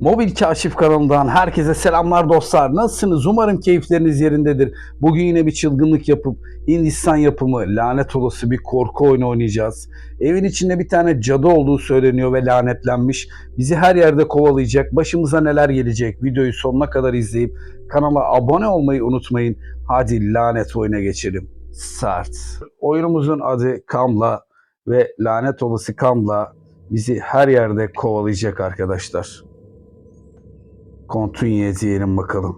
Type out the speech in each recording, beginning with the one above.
Mobil Kaşif kanalından herkese selamlar dostlar. Nasılsınız? Umarım keyifleriniz yerindedir. Bugün yine bir çılgınlık yapıp Hindistan yapımı lanet olası bir korku oyunu oynayacağız. Evin içinde bir tane cadı olduğu söyleniyor ve lanetlenmiş. Bizi her yerde kovalayacak. Başımıza neler gelecek? Videoyu sonuna kadar izleyip kanala abone olmayı unutmayın. Hadi lanet oyuna geçelim. Start. Oyunumuzun adı Kamla ve lanet olası Kamla bizi her yerde kovalayacak arkadaşlar. Kontinye diyelim bakalım.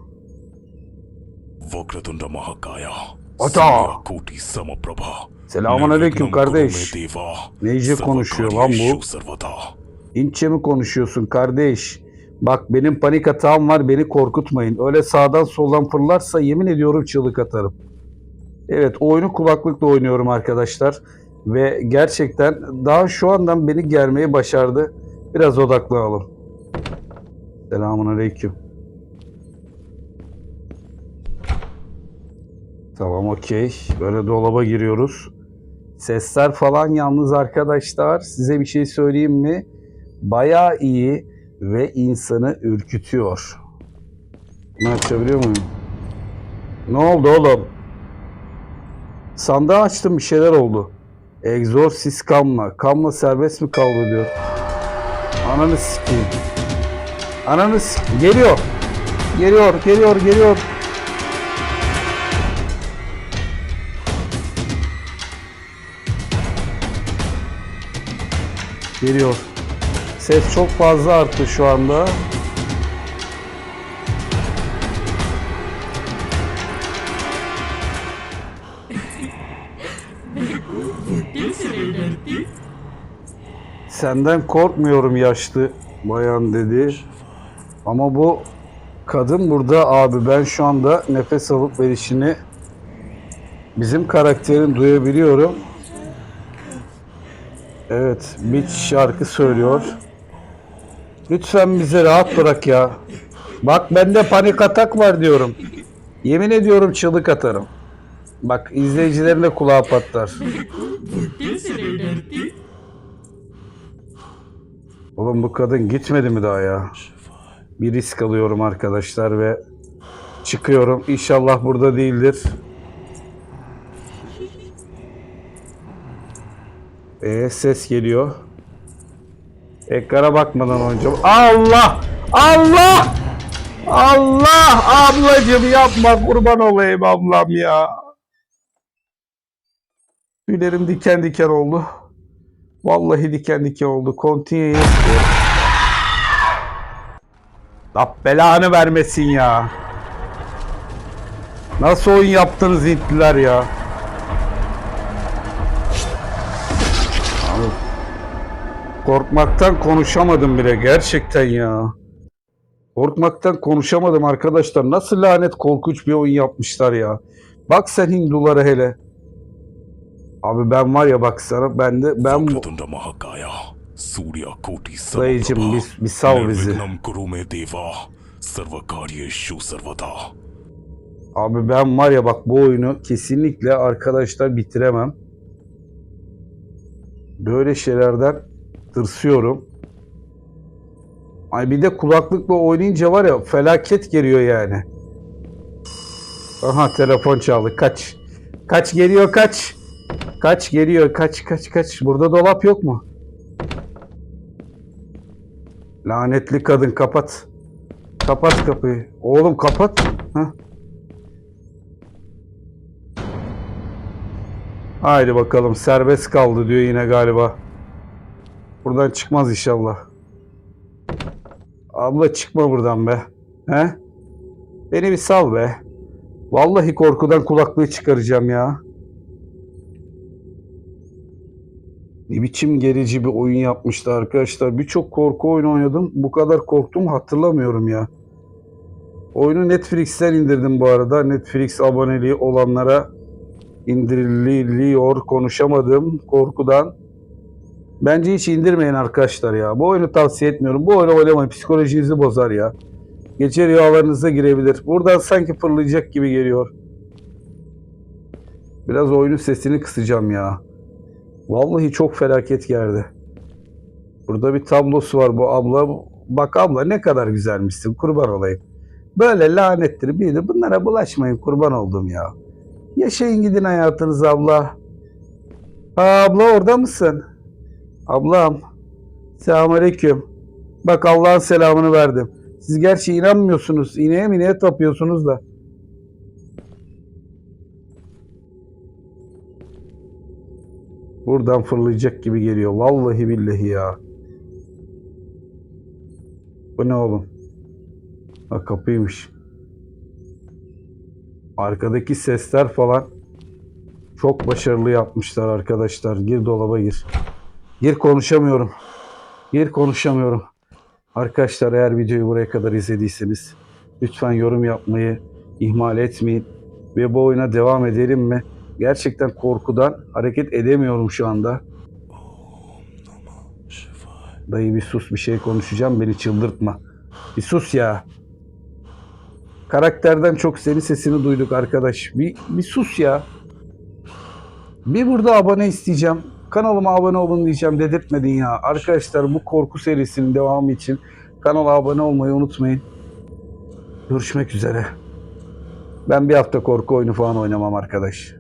Vokradunda mahakaya. Ata! Kuti samaprabha. Selamun aleyküm kardeş. Neyce konuşuyor lan bu? İnçe mi konuşuyorsun kardeş? Bak benim panik hatam var beni korkutmayın. Öyle sağdan soldan fırlarsa yemin ediyorum çığlık atarım. Evet oyunu kulaklıkla oynuyorum arkadaşlar. Ve gerçekten daha şu andan beni germeyi başardı. Biraz odaklanalım. Selamun aleyküm. Tamam okey. Böyle dolaba giriyoruz. Sesler falan yalnız arkadaşlar size bir şey söyleyeyim mi? Bayağı iyi ve insanı ürkütüyor. Bunu açabiliyor muyum? Ne oldu oğlum? Sandığı açtım bir şeyler oldu. Exorcist Kamla. Kamla serbest mi kaldı diyor. Ananı sikeyim. Ananı sikeyim. Geliyor. Geliyor, geliyor, geliyor. Geliyor. Ses çok fazla arttı şu anda. Senden korkmuyorum yaşlı bayan dedi. Ama bu kadın burada abi ben şu anda nefes alıp verişini bizim karakterin duyabiliyorum. Evet, bir şarkı söylüyor. Lütfen bizi rahat bırak ya. Bak bende panik atak var diyorum. Yemin ediyorum çığlık atarım. Bak izleyicilerin de kulağı patlar. Oğlum bu kadın gitmedi mi daha ya? Bir risk alıyorum arkadaşlar ve çıkıyorum. İnşallah burada değildir. Ee, ses geliyor. Ekrana bakmadan önce. Allah! Allah! Allah! Ablacım yapma kurban olayım ablam ya. Tüylerim diken diken oldu. Vallahi diken diken oldu. Continue La belanı vermesin ya. Nasıl oyun yaptınız Hintliler ya? Abi Korkmaktan konuşamadım bile gerçekten ya. Korkmaktan konuşamadım arkadaşlar. Nasıl lanet korkunç bir oyun yapmışlar ya. Bak sen Hindulara hele. Abi ben var ya bak sana ben de ben bu... सूर्य कोटि dayıcım समप्रभा bir, bir sal bizi. निर्विघ्नं कुरु मे देवा सर्वकार्येषु सर्वदा Abi ben var ya bak bu oyunu kesinlikle arkadaşlar bitiremem. Böyle şeylerden tırsıyorum. Ay bir de kulaklıkla oynayınca var ya felaket geliyor yani. Aha telefon çaldı. Kaç. Kaç geliyor kaç. Kaç geliyor kaç kaç kaç. Burada dolap yok mu? Lanetli kadın kapat. Kapat kapıyı. Oğlum kapat. Heh. Haydi bakalım serbest kaldı diyor yine galiba. Buradan çıkmaz inşallah. Abla çıkma buradan be. He? Beni bir sal be. Vallahi korkudan kulaklığı çıkaracağım ya. Ne biçim gerici bir oyun yapmıştı arkadaşlar. Birçok korku oyunu oynadım. Bu kadar korktum hatırlamıyorum ya. Oyunu Netflix'ten indirdim bu arada. Netflix aboneliği olanlara indiriliyor konuşamadım korkudan. Bence hiç indirmeyin arkadaşlar ya. Bu oyunu tavsiye etmiyorum. Bu oyunu oynamayın. Psikolojinizi bozar ya. Gece rüyalarınıza girebilir. Buradan sanki fırlayacak gibi geliyor. Biraz oyunun sesini kısacağım ya. Vallahi çok felaket geldi. Burada bir tablosu var bu abla. Bak abla ne kadar güzelmişsin kurban olayım. Böyle lanettir bir bunlara bulaşmayın kurban oldum ya. Yaşayın gidin hayatınızı abla. Aa, abla orada mısın? Ablam. Selamünaleyküm. Bak Allah'ın selamını verdim. Siz gerçi inanmıyorsunuz. İneğe mineye tapıyorsunuz da. Buradan fırlayacak gibi geliyor. Vallahi billahi ya. Bu ne oğlum? Ha kapıymış. Arkadaki sesler falan çok başarılı yapmışlar arkadaşlar. Gir dolaba gir. Gir konuşamıyorum. Gir konuşamıyorum. Arkadaşlar eğer videoyu buraya kadar izlediyseniz lütfen yorum yapmayı ihmal etmeyin. Ve bu oyuna devam edelim mi? Gerçekten korkudan hareket edemiyorum şu anda. Dayı bir sus bir şey konuşacağım beni çıldırtma. Bir sus ya. Karakterden çok senin sesini duyduk arkadaş. Bir, bir sus ya. Bir burada abone isteyeceğim. Kanalıma abone olun diyeceğim dedirtmedin ya. Arkadaşlar bu korku serisinin devamı için kanala abone olmayı unutmayın. Görüşmek üzere. Ben bir hafta korku oyunu falan oynamam arkadaş.